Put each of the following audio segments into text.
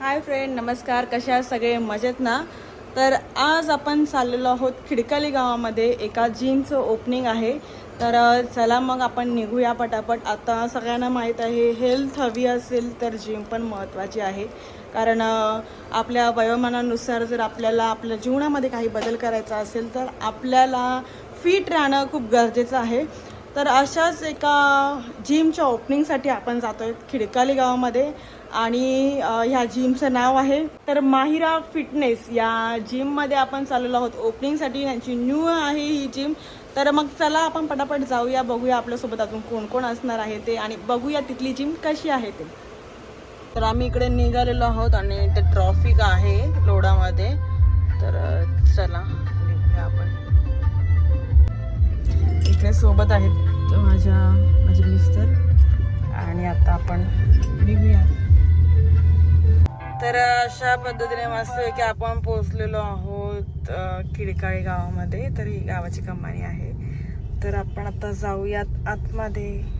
Hi friend नमस्कार. कशा सगळे? मजेत ना? तर आज आपण चाललेलो आहोत खिडकाली गावामध्ये. एका जिमचं ओपनिंग आहे. तर चला मग आपण निघूया पटापट. आता सगळ्यांना माहीत आहे हेल्थ हवी असेल तर जिम पण महत्त्वाची आहे. कारण आपल्या वयोमानानुसार जर आपल्याला आपल्या जीवनामध्ये काही बदल करायचा असेल तर आपल्याला फिट राहणं खूप गरजेचं आहे. तर अशाच एका जिमच्या ओपनिंगसाठी आपण जातो आहे खिडकाली गावामध्ये आणि ह्या जिमचं नाव आहे. तर माहिरा फिटनेस या जिममध्ये आपण चाललेलो आहोत. ओपनिंगसाठी यांची न्यू आहे ही जिम. तर मग चला आपण पटापट जाऊया बघूया आपल्यासोबत अजून कोण कोण असणार आहे ते आणि बघूया तिथली जिम कशी आहे ते. तर आम्ही इकडे निघालेलो आहोत आणि ते ट्रॉफिक आहे लोडामध्ये. तर चला निघूया आपण. सोबत आहेत माझ्या माझे मिस्टर आणि आता आपण निघूया. तर अशा पद्धतीने मस्त आहे की आपण पोचलेलो आहोत किडकाळी खिडकाळी गावामध्ये. तर ही गावाची कमानी आहे. तर आपण आता जाऊयात आतमध्ये.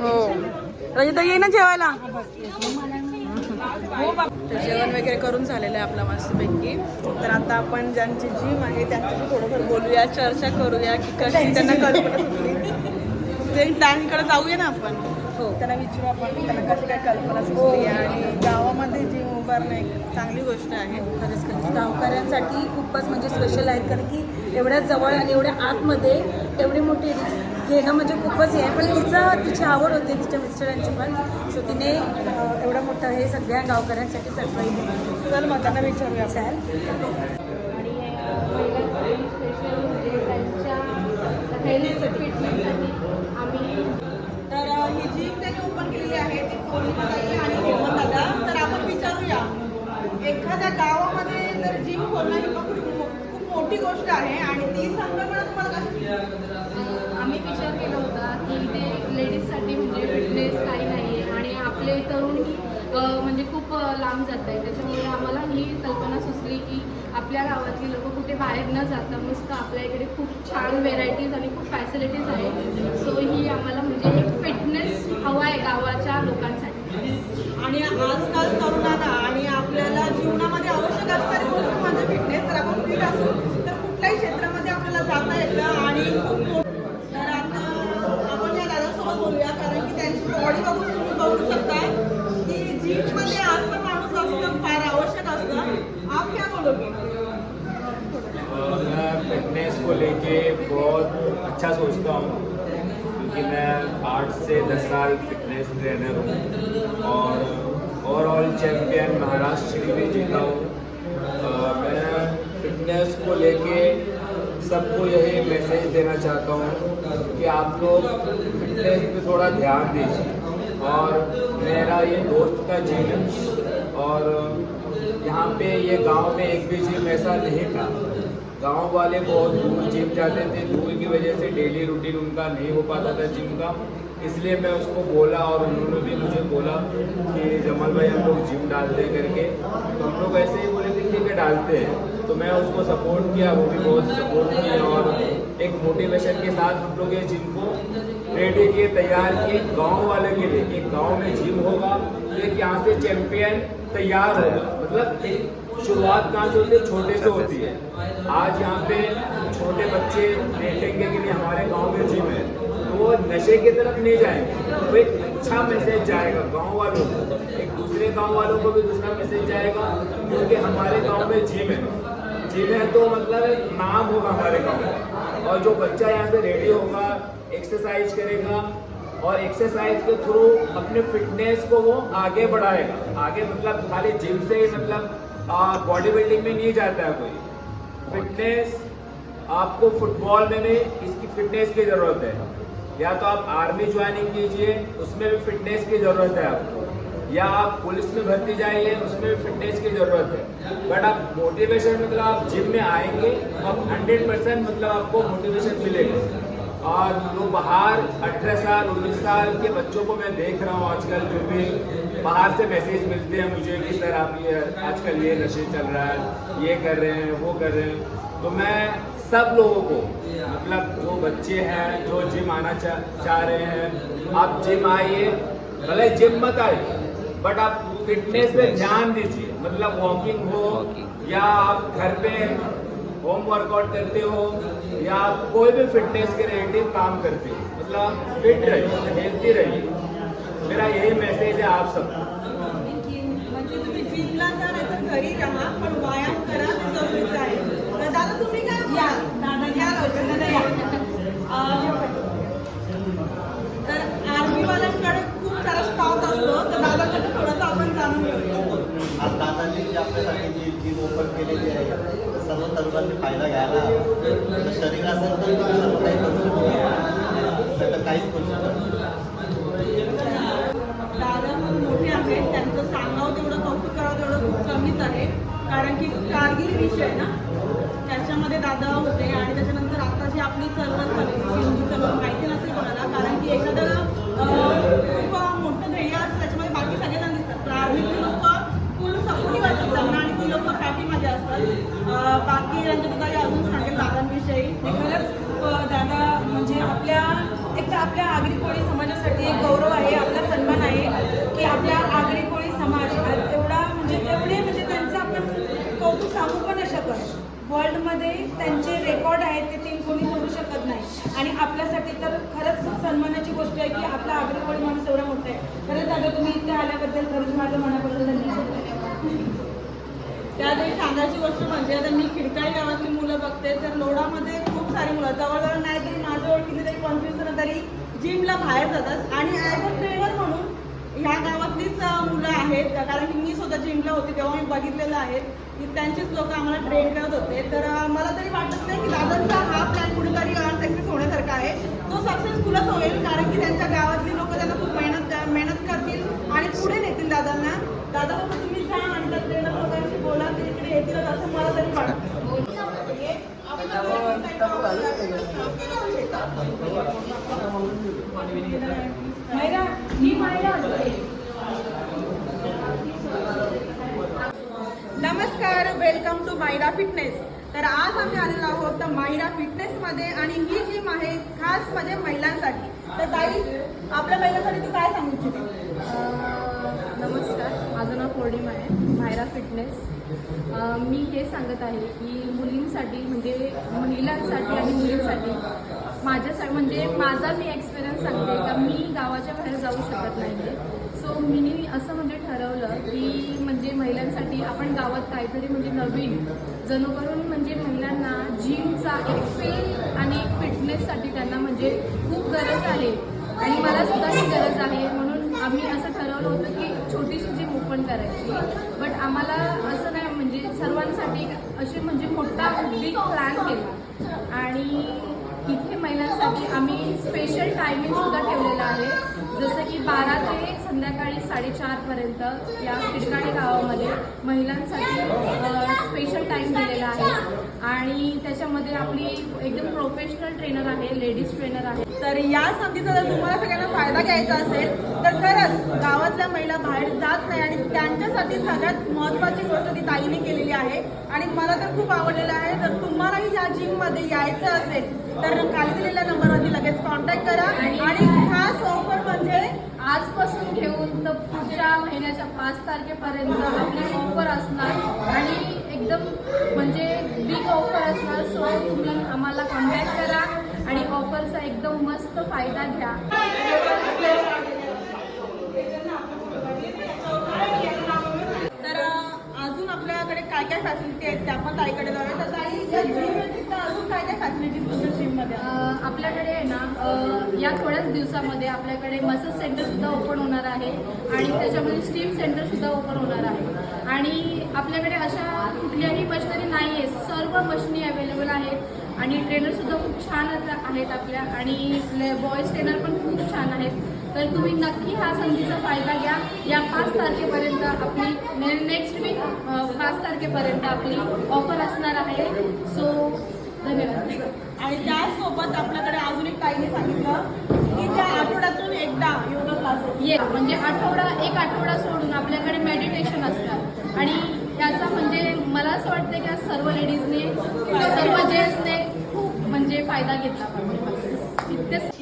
हो रजिता ये ना जेवायला तर जेवण वगैरे करून झालेलं आहे आपला मस्तपैकी तर आता आपण ज्यांची जिम आहे त्यांच्याशी थोडंफार बोलूया चर्चा करूया की कशी त्यांना कल्पना सुचली ते त्यांकडे जाऊया ना आपण. हो. त्यांना विचारू आपण त्यांना कशी काय कल्पना सुचली आणि गावामध्ये जिम उभारणं एक चांगली गोष्ट आहे. खरंच खरंच. गावकऱ्यांसाठी खूपच म्हणजे स्पेशल आहेत कारण की एवढ्या जवळ आणि एवढ्या आतमध्ये एवढी मोठी रिस्क घेणं म्हणजे खूपच हे आहे पण तिचं तिची आवड होती तिच्या मिस्टरांची पण. सो तिने एवढं मोठं हे सगळ्या गावकऱ्यांसाठी सरप्राईज चल मग त्यांना विचारूया. आपण. असेल आणि स्पेशल म्हणजे तर ही जिम त्यांनी ओपन केलेली आहे ती खोली आणि हेमंत दादा तर आपण विचारूया एखाद्या गावामध्ये जर जिम खोलणं ही मोठी गोष्ट आहे आणि ती संकल्पना तुम्हाला कशी? आम्ही विचार केला होता की इथे लेडीजसाठी म्हणजे फिटनेस काही नाही आहे आणि आपले तरुणही म्हणजे खूप लांब जात आहे त्याच्यामुळे आम्हाला ही कल्पना सुचली की आपल्या गावातली लोक कुठे बाहेर न जाता मस्त आपल्या इकडे खूप छान व्हेरायटीज आणि खूप फॅसिलिटीज आहेत. सो ही आम्हाला म्हणजे एक फिटनेस हवा आहे गावाच्या लोकांसाठी. आणि आजकाल तरुणांना आणि आपल्याला जीवनामध्ये आवश्यक असणारी गोष्ट म्हणजे फिटनेस जर फिट असून तर कुठल्याही क्षेत्रामध्ये आपल्याला जाता येतं आणि तर आता आपण या दादासोबत बोलूया कारण की त्यांची बॉडी बघून तुम्ही बघू शकता की जिममध्ये असं माणूस असणं फार आवश्यक असतं. आप क्या बोलोगे फिटनेस को लेके बहुत अच्छा सोचता हूँ. क्योंकि मैं आठ से दस साल फिटनेस ट्रेनर हूँ और ओवरऑल चैम्पियन महाराष्ट्र भी जीता हूँ। मैं फिटनेस को लेके सबको यही मैसेज देना चाहता हूँ कि आप लोग फिटनेस पे थोड़ा ध्यान दीजिए और मेरा ये दोस्त का जिम और यहाँ पे ये गाँव में एक भी जिम ऐसा नहीं था। गाँव वाले बहुत दूर जिम जाते थे, दूर की वजह से डेली रूटीन उनका नहीं हो पाता था जिम का। इसलिए मैं उसको बोला और उन्होंने भी मुझे बोला कि जमल भाई हम लोग जिम डालते हैं करके। तो हम लोग ऐसे ही बोले थे, ठीक है, डालते हैं। तो मैं उसको सपोर्ट किया, वो भी बहुत सपोर्ट किया और एक मोटिवेशन के साथ हम लोग ये जिम को रेडी किए, तैयार किए। गाँव वाले के लिए, कि गाँव में जिम होगा तो एक यहाँ से चैंपियन तैयार होगा। मतलब शुरुआत कहाँ से होती है? छोटे से होती है। आज यहाँ पे छोटे बच्चे देखेंगे कि हमारे गाँव में जिम है। तो वो नशे की तरफ़ नहीं जाएँगे। तो एक अच्छा मैसेज जाएगा गाँव वालों को। एक दूसरे गाँव वालों को भी दूसरा मैसेज जाएगा, क्योंकि हमारे गाँव में जिम है। जिम है तो मतलब नाम होगा हमारे गाँव में। और जो बच्चा यहाँ से रेडी होगा एक्सरसाइज करेगा, और एक्सरसाइज के थ्रू अपने फिटनेस को वो आगे बढ़ाएगा। आगे मतलब खाली जिम से ही मतलब बॉडी बिल्डिंग में नहीं जाता है कोई। फिटनेस आपको फुटबॉल में भी इसकी फिटनेस की ज़रूरत है। या तो आप आर्मी ज्वाइनिंग कीजिए, उसमें भी फिटनेस की ज़रूरत है आपको। या आप पुलिस में भर्ती जाइए, उसमें भी फिटनेस की ज़रूरत है। बट आप मोटिवेशन मतलब आप जिम में आएँगे अब हंड्रेड परसेंट मतलब आपको मोटिवेशन मिलेगा। और जो बाहर 18 साल 19 साल के बच्चों को मैं देख रहा हूँ आजकल जो भी बाहर से मैसेज मिलते हैं मुझे कि सर आप ये आजकल ये नशे चल रहा है ये कर रहे हैं वो कर रहे हैं। तो मैं सब लोगों को मतलब जो बच्चे हैं जो जिम आना चाह चाह रहे हैं आप जिम आइए भले जिम मत आइए बट आप फिटनेस पे ध्यान दीजिए। मतलब वॉकिंग हो या आप घर पे होम वर्कआउट करते हो या आप कोई भी फिटनेस के रिलेटिव काम करते हो मतलब फिट रहिए हेल्थी रहिए। मेरा यही मैसेज है आप सबको। म्हणजे तुम्ही जिमला जा नाही तर घरी राहा पण व्यायाम करा ते जरुरीचं आहे. तर दादा तुम्ही काय या दादा या लवकर दादा या. अं, तर आर्मीवाल्यांकडे खूप सारा स्टॉक असतो. तर दादाकडे थोडंसं आपण जाणून घेऊया. आज दादांनी जी आपल्यासाठी जी जिम ओपन केलेली आहे सर्व तरुणांनी फायदा घ्यायला शरीर असेल तर सर्व काही करू शकता. तर काहीच करू शकत नाही. दादा खूप मोठे आहेत करावं तेवढं कौतुक करावं तेवढं खूप कमीच आहे. कारण की कारगिल विषय ना त्याच्यामध्ये दादा होते आणि त्याच्यानंतर आता जी आपली चळवळ झाली सिंधी चळवळ माहिती नसेल कोणाला कारण की एखादं खूप मोठं ध्येय असतं त्याच्यामध्ये बाकी सगळ्यांना दिसतात. पण आर्मीतली लोक फुल सपोर्टिव्ह असतात त्यांना आणि ती लोक पाठीमध्ये असतात. बाकी रंजनताई अजून सांगेल दादांविषयी. खरंच दादा म्हणजे आपल्या एक तर आपल्या आगरी कोळी समाजासाठी एक गौरव आहे आपला सन्मान आहे की आपल्या आगरी कोळी समाज आज एवढा म्हणजे एवढे म्हणजे त्यांचं आपण कौतुक सांगू पण शकत. वर्ल्डमध्ये त्यांचे रेकॉर्ड आहेत ते तीन कोणी तोडू शकत नाही. आणि आपल्यासाठी तर खरंच खूप सन्मानाची गोष्ट आहे की आपला आगरी कोळी माणूस एवढा मोठा आहे. खरंच दादा तुम्ही इथे आल्याबद्दल खरंच माझं मनापासून धन्यवाद. त्यातही सांगायची गोष्ट म्हणजे आता मी खिडकाई गावातली मुलं बघते तर लोडामध्ये खूप सारी मुलं जवळजवळ नाही तरी माझं ओळखीने तरी पंचवीस तरी जिमला बाहेर जातात. आणि ॲज अ ट्रेनर म्हणून ह्या गावातलीच मुलं आहेत. कारण की मी स्वतः जिमला होते तेव्हा मी बघितलेलं आहे की त्यांचीच लोक आम्हाला ट्रेन करत होते. तर मला तरी वाटत नाही की दादांचा हा प्लॅन कुठेतरी सक्सेस होण्यासारखा आहे. तो सक्सेसफुलच होईल कारण की त्यांच्या गावातली लोक त्यांना खूप मेहनत मेहनत करतील आणि पुढे नेतील दादांना. दादा बाबा तुम्ही जा आणि त्या लोकांशी बोला ते इकडे येतीलच असं मला तरी वाटतं. मायरा ही नमस्कार वेलकम टू मायरा फिटनेस तर आज आम्ही आलेलो आहोत तर मायरा फिटनेसमध्ये आणि ही जिम आहे खास म्हणजे महिलांसाठी. तर ताई आपल्या महिलांसाठी तू काय सांगू इच्छिते? नमस्कार माझं नाव पौर्णिमा आहे मायरा फिटनेस अ, मी हे सांगत आहे की मुलींसाठी म्हणजे महिलांसाठी आणि मुलींसाठी माझ्यासाठी म्हणजे माझा मी एक्सपिरियन्स सांगते का मी गावाच्या बाहेर जाऊ शकत नाही सो मी असं म्हणजे ठरवलं की म्हणजे महिलांसाठी आपण गावात काहीतरी म्हणजे नवीन जणूकरून म्हणजे महिलांना जिमचा एक फील आणि एक फिटनेससाठी त्यांना म्हणजे खूप गरज आहे. आणि मला सुद्धा ही गरज आहे. म्हणून आम्ही असं ठरवलं होतं की छोटीशी जिम ओपन करायची. बट आम्हाला असं नाही म्हणजे सर्वांसाठी एक म्हणजे मोठा बिग प्लॅन केला. आणि इथे महिलांसाठी आम्ही स्पेशल टायमिंग सुद्धा ठेवलेलं आहे. जसं की बारा ते संध्याकाळी साडेचारपर्यंत या किरकाणी गावामध्ये महिलांसाठी स्पेशल टाईम दिलेला आहे. आणि त्याच्यामध्ये आपली एकदम प्रोफेशनल ट्रेनर आहे लेडीज ट्रेनर आहे. तर या संधीचा जर तुम्हाला सगळ्यांना फायदा घ्यायचा असेल तर खरंच गावातल्या महिला बाहेर जात नाही आणि त्यांच्यासाठी सगळ्यात महत्त्वाची गोष्ट ती ताईने केलेली आहे. आणि मला तर खूप आवडलेलं आहे तर तुम्हालाही या जिममध्ये यायचं असेल तर खाली दिलेल्या नंबरवरती लगेच कॉन्टॅक्ट करा. आणि खास ऑफर म्हणजे आजपासून घेऊन तर पुढच्या महिन्याच्या पाच तारखेपर्यंत आपली ऑफर असणार. आणि एकदम म्हणजे बिग ऑफर असणार. सो तुम्ही आम्हाला कॉन्टॅक्ट करा आणि ऑफरचा एकदम मस्त फायदा घ्या. तर अजून आपल्याकडे काय काय फॅसिलिटी आहेत त्या पण ताईकडे जाऊया. तर ताई अजून काय काय फॅसिलिटीज तुमच्या जिममध्ये आपल्याकडे आहे ना या थोड्याच दिवसामध्ये आपल्याकडे मसाज सेंटर सुद्धा ओपन होणार आहे आणि त्याच्यामध्ये स्टीम सेंटर सुद्धा ओपन होणार आहे. आणि आपल्याकडे अशा कुठल्याही मशिनरी नाही आहे सर्व मशिनी अवेलेबल आहेत आणि ट्रेनर सुद्धा खूप छान आहेत आपल्या आणि बॉयज ट्रेनर पण खूप छान आहेत. तर तुम्ही नक्की हा संधीचा फायदा घ्या. या पाच तारखेपर्यंत आपली म्हणजे नेक्स्ट वीक पाच तारखेपर्यंत आपली ऑफर असणार आहे. सो धन्यवाद. आणि त्यासोबत आपल्याकडे अजून एक ताईने सांगितलं की त्या आठवड्यातून एकदा योगा क्लासेस. ये म्हणजे आठवडा एक आठवडा सोडून आपल्याकडे मेडिटेशन असतात आणि याचा म्हणजे मला असं वाटतं की सर्व लेडीजने सर्व जेंट्सने खूप म्हणजे फायदा घेतला पाहिजे.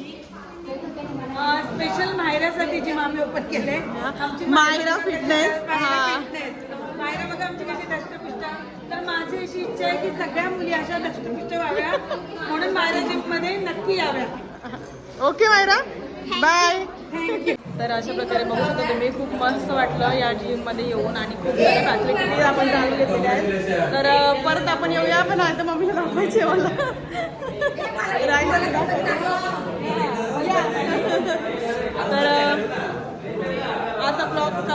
स्पेशल मायरासाठी जिम आम्ही ओपन केले. आमची मायरा फिटनेस, माझी अशी इच्छा आहे की सगळ्या मुली अशा दष्टपुष्ट व्हाव्या म्हणून मायरा जिममध्ये नक्की याव्या. ओके मायरा. बाय तर अशा प्रकारे बघू शकता तुम्ही खूप मस्त वाटलं या जिममध्ये येऊन आणि खूप साऱ्या फॅसिलिटीज आपण जाणून घेतलेल्या आहेत. तर परत आपण येऊया पण आता मम्मीला दाखवायची मला राहिलं दाखवायचं. तर अं, आजचा ब्लॉग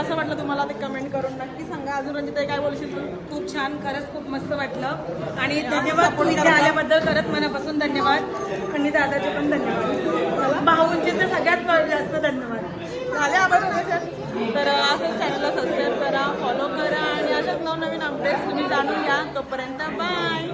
तुम्हाला ते कमेंट करून नक्की सांगा. अजून रंजिता काय बोलशील तू? खूप छान खरंच खूप मस्त वाटलं. आणि धन्यवाद तुम्ही इथे आल्याबद्दल खरंच मनापासून धन्यवाद. आणि दादाचे पण धन्यवाद. भाऊंचे तर सगळ्यात जास्त धन्यवाद. झाले आभार तर असंच चॅनलला सबस्क्राईब करा फॉलो करा आणि अशाच नवनवीन अपडेट्स तुम्ही जाणून घ्या. तोपर्यंत बाय